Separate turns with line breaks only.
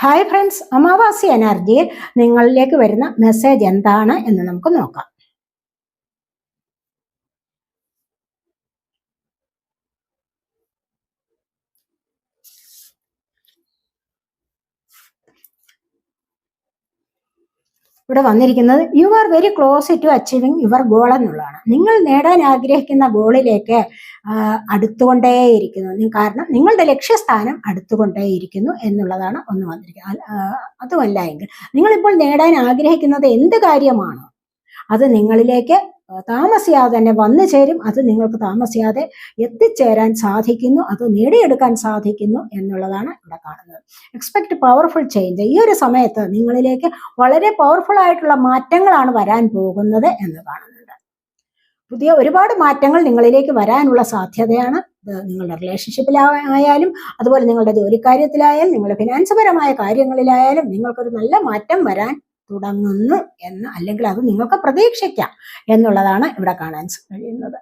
Hi friends അമാവാസി എനർജിയിൽ നിങ്ങളിലേക്ക് വരുന്ന മെസ്സേജ് എന്താണ് എന്ന് നമുക്ക് നോക്കാം. ഇവിടെ വന്നിരിക്കുന്നത് you are very close to achieving your goal എന്നുള്ളതാണ്. നിങ്ങൾ നേടാൻ ആഗ്രഹിക്കുന്ന ഗോളിലേക്ക് അടുത്തുകൊണ്ടേയിരിക്കുന്നു. കാരണം നിങ്ങളുടെ ലക്ഷ്യസ്ഥാനം അടുത്തുകൊണ്ടേയിരിക്കുന്നു എന്നുള്ളതാണ് ഒന്ന് വന്നിരിക്കുന്നത്. അതുമല്ല എങ്കിൽ നിങ്ങളിപ്പോൾ നേടാൻ ആഗ്രഹിക്കുന്നത് എന്ത് കാര്യമാണോ അത് നിങ്ങളിലേക്ക് താമസിയാതെ തന്നെ വന്നു ചേരും. അത് നിങ്ങൾക്ക് താമസിയാതെ എത്തിച്ചേരാൻ സാധിക്കുന്നു. അത് നേടിയെടുക്കാൻ സാധിക്കുന്നു എന്നുള്ളതാണ് ഇവിടെ കാണുന്നത്. എക്സ്പെക്ട് പവർഫുൾ ചേഞ്ച് ഈ ഒരു സമയത്ത് നിങ്ങളിലേക്ക് വളരെ പവർഫുൾ ആയിട്ടുള്ള മാറ്റങ്ങളാണ് വരാൻ പോകുന്നത് എന്ന് കാണുന്നുണ്ട്. പുതിയ ഒരുപാട് മാറ്റങ്ങൾ നിങ്ങളിലേക്ക് വരാനുള്ള സാധ്യതയാണ്. നിങ്ങളുടെ റിലേഷൻഷിപ്പിലായാലും അതുപോലെ നിങ്ങളുടെ ജോലിക്കാര്യത്തിലായാലും നിങ്ങളുടെ ഫിനാൻസ് പരമായ കാര്യങ്ങളിലായാലും നിങ്ങൾക്കൊരു നല്ല മാറ്റം വരാൻ തുടങ്ങുന്നു എന്ന് അല്ലെങ്കിൽ അത് നിങ്ങൾക്ക് പ്രതീക്ഷിക്കാം എന്നുള്ളതാണ് ഇവിടെ കാണാൻ കഴിയുന്നത്.